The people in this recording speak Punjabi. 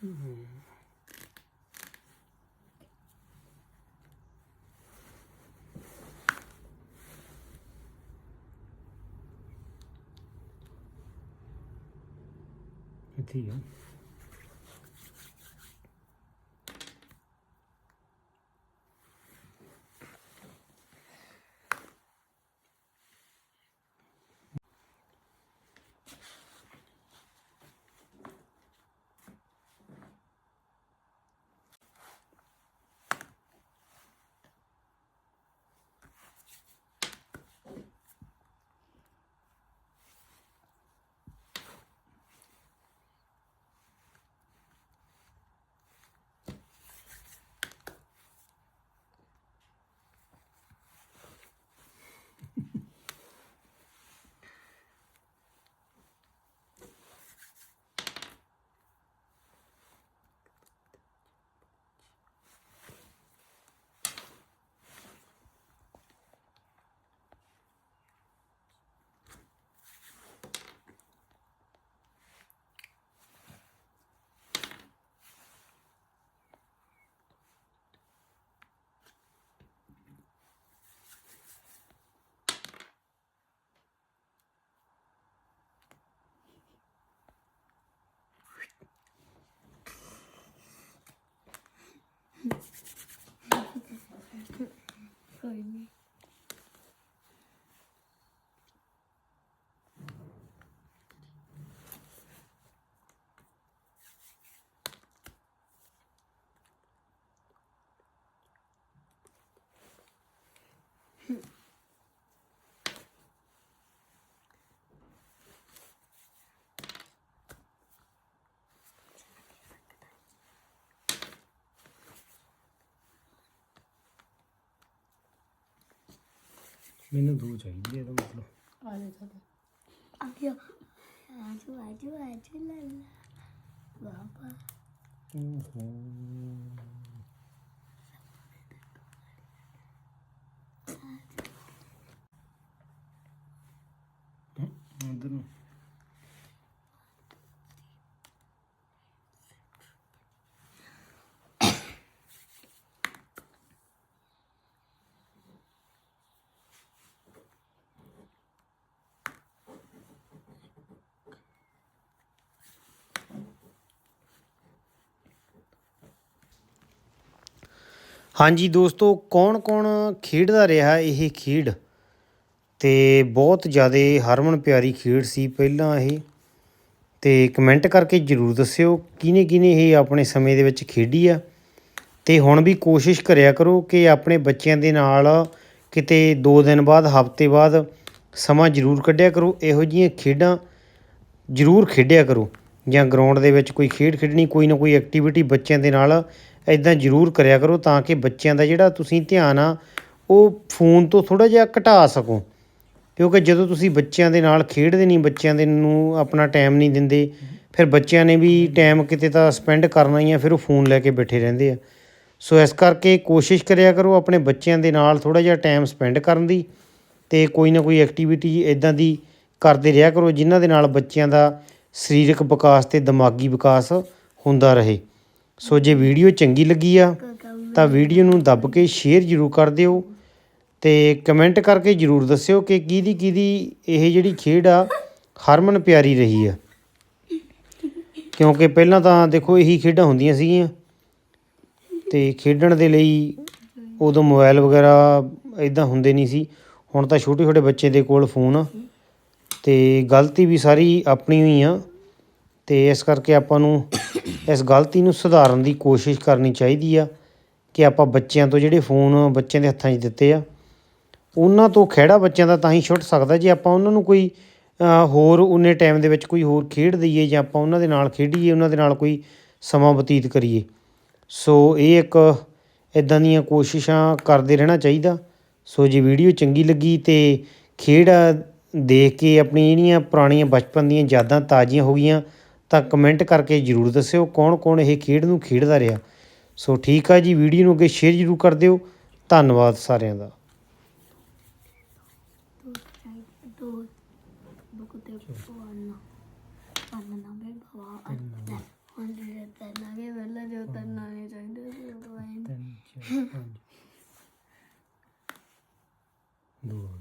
嗯，还挺有 cười nhỉ Hmm. ਇੱਥੇ ਹੀ ਆ ਕੋਈ ਨਹੀਂ ਮੈਨੂੰ ਦੋ ਚਾਹੀਦੀ ਹੈ ਇਹਦਾ ਮਤਲਬ ਆ ਜਾ ਤੁਹਾਡਾ ਆਜੋ ਆਜੋ ਆਜੋ ਆਜੋ ਲੱਲਾ ਬਾਬਾ ਓਹੋ ਅੰਦਰ ਨੂੰ ਹਾਂਜੀ ਦੋਸਤੋ, ਕੌਣ-ਕੌਣ ਖੇਡਦਾ ਰਿਹਾ ਇਹ ਖੇਡ? ਤੇ ਬਹੁਤ ਜ਼ਿਆਦਾ ਹਰਮਨ ਪਿਆਰੀ ਖੇਡ ਸੀ ਪਹਿਲਾਂ ਇਹ। ਤੇ ਕਮੈਂਟ ਕਰਕੇ ਜਰੂਰ ਦੱਸਿਓ ਕਿਹਨੇ ਕਿਹਨੇ ਇਹ ਆਪਣੇ ਸਮੇਂ ਦੇ ਵਿੱਚ ਖੇਡੀ ਆ? ਤੇ ਹੁਣ ਵੀ ਕੋਸ਼ਿਸ਼ ਕਰਿਆ ਕਰੋ ਕਿ ਆਪਣੇ ਬੱਚਿਆਂ ਦੇ ਨਾਲ ਕਿਤੇ 2 ਦਿਨ ਬਾਅਦ, ਹਫ਼ਤੇ ਬਾਅਦ ਸਮਾਂ ਜਰੂਰ ਕੱਢਿਆ ਕਰੋ, ਇਹੋ ਜਿਹੀਆਂ ਖੇਡਾਂ ਜਰੂਰ ਖੇਡਿਆ ਕਰੋ। ਜਾਂ ਗਰਾਊਂਡ ਦੇ ਵਿੱਚ ਕੋਈ ਖੇਡ ਖੇਡਣੀ, ਕੋਈ ਨਾ ਕੋਈ ਐਕਟੀਵਿਟੀ ਬੱਚਿਆਂ ਦੇ ਨਾਲ ਇਦਾਂ ਜਰੂਰ ਕਰਿਆ ਕਰੋ ਤਾਂ ਕਿ ਬੱਚਿਆਂ ਦਾ ਜਿਹੜਾ ਤੁਸੀਂ ਧਿਆਨ ਆ, ਉਹ ਫੋਨ ਤੋਂ ਥੋੜਾ ਜਿਹਾ ਘਟਾ ਸਕੋ। ਕਿਉਂਕਿ ਜਦੋਂ ਤੁਸੀਂ ਬੱਚਿਆਂ ਦੇ ਨਾਲ ਖੇਡਦੇ ਨਹੀਂ, ਬੱਚਿਆਂ ਦੇ ਨੂੰ ਆਪਣਾ ਟਾਈਮ ਨਹੀਂ ਦਿੰਦੇ, ਫਿਰ ਬੱਚਿਆਂ ਨੇ ਵੀ ਟਾਈਮ ਕਿਤੇ ਤਾਂ ਸਪੈਂਡ ਕਰਨਾ ਹੀ ਆ, ਫਿਰ ਉਹ ਫੋਨ ਲੈ ਕੇ ਬੈਠੇ ਰਹਿੰਦੇ ਆ। ਸੋ ਇਸ ਕਰਕੇ ਕੋਸ਼ਿਸ਼ ਕਰਿਆ ਕਰੋ ਆਪਣੇ ਬੱਚਿਆਂ ਦੇ ਨਾਲ ਥੋੜਾ ਜਿਹਾ ਟਾਈਮ ਸਪੈਂਡ ਕਰਨ ਦੀ ਤੇ ਕੋਈ ਨਾ ਕੋਈ ਐਕਟੀਵਿਟੀ ਇਦਾਂ ਦੀ ਕਰਦੇ ਰਿਹਾ ਕਰੋ, ਜਿਨ੍ਹਾਂ ਦੇ ਨਾਲ ਬੱਚਿਆਂ ਦਾ ਸਰੀਰਕ ਵਿਕਾਸ ਤੇ ਦਿਮਾਗੀ ਵਿਕਾਸ ਹੁੰਦਾ ਰਹੇ। ਸੋ ਜੇ ਵੀਡੀਓ ਚੰਗੀ ਲੱਗੀ ਆ, ਤਾਂ ਵੀਡੀਓ ਨੂੰ ਦੱਬ ਕੇ ਸ਼ੇਅਰ ਜ਼ਰੂਰ ਕਰ ਦਿਓ ਤੇ ਕਮੈਂਟ ਕਰਕੇ ਜਰੂਰ ਦੱਸਿਓ ਕਿ ਕਿਹਦੀ ਕਿਹਦੀ ਇਹ ਜਿਹੜੀ ਖੇਡ ਆ, ਹਰਮਨ ਪਿਆਰੀ ਰਹੀ ਆ। ਕਿਉਂਕਿ ਪਹਿਲਾਂ ਤਾਂ ਦੇਖੋ ਇਹੀ ਖੇਡਾਂ ਹੁੰਦੀਆਂ ਸੀਗੀਆਂ ਤੇ ਖੇਡਣ ਦੇ ਲਈ ਉਦੋਂ ਮੋਬਾਈਲ ਵਗੈਰਾ ਇਦਾਂ ਹੁੰਦੇ ਨਹੀਂ ਸੀ। ਹੁਣ ਤਾਂ ਛੋਟੇ ਛੋਟੇ ਬੱਚੇ ਦੇ ਕੋਲ ਫੋਨ ਆ ਤੇ ਗਲਤੀ ਵੀ ਸਾਰੀ ਆਪਣੀ ਹੋਈ ਆ ਤੇ ਇਸ ਕਰਕੇ ਆਪਾਂ ਨੂੰ ਇਸ ਗਲਤੀ ਨੂੰ ਸੁਧਾਰਨ ਦੀ ਕੋਸ਼ਿਸ਼ ਕਰਨੀ ਚਾਹੀਦੀ ਆ ਕਿ ਆਪਾਂ ਬੱਚਿਆਂ ਤੋਂ ਜਿਹੜੇ ਫੋਨ ਬੱਚਿਆਂ ਦੇ ਹੱਥਾਂ 'ਚ ਦਿੱਤੇ ਆ, ਉਹਨਾਂ ਤੋਂ ਖਹਿੜਾ ਬੱਚਿਆਂ ਦਾ ਤਾਂ ਹੀ ਛੁੱਟ ਸਕਦਾ ਜੇ ਆਪਾਂ ਉਹਨਾਂ ਨੂੰ ਕੋਈ ਹੋਰ ਉਨੇ ਟਾਈਮ ਦੇ ਵਿੱਚ ਕੋਈ ਹੋਰ ਖੇਡ ਦਈਏ ਜਾਂ ਆਪਾਂ ਉਹਨਾਂ ਦੇ ਨਾਲ ਖੇਡੀਏ, ਉਹਨਾਂ ਦੇ ਨਾਲ ਕੋਈ ਸਮਾਂ ਬਤੀਤ ਕਰੀਏ। ਸੋ ਇਹ ਇੱਕ ਇਦਾਂ ਦੀਆਂ ਕੋਸ਼ਿਸ਼ਾਂ ਕਰਦੇ ਰਹਿਣਾ ਚਾਹੀਦਾ। ਸੋ ਜੇ ਵੀਡੀਓ ਚੰਗੀ ਲੱਗੀ ਤੇ ਖੇਡ ਦੇਖ ਕੇ ਆਪਣੀ ਜਿਹੜੀਆਂ ਪੁਰਾਣੀਆਂ ਬਚਪਨ ਦੀਆਂ ਯਾਦਾਂ ਤਾਜ਼ੀਆਂ ਹੋ ਗਈਆਂ ਤਾਂ ਕਮੈਂਟ ਕਰਕੇ ਜਰੂਰ ਦੱਸਿਓ ਕੌਣ ਕੌਣ ਇਹ ਖੇਡ ਨੂੰ ਖੇਡਦਾ ਰਿਹਾ। ਸੋ ਠੀਕ ਆ ਜੀ, ਵੀਡੀਓ ਨੂੰ ਅੱਗੇ ਸ਼ੇਅਰ ਜਰੂਰ ਕਰ ਦਿਓ। ਧੰਨਵਾਦ ਸਾਰਿਆਂ ਦਾ। ਦੋ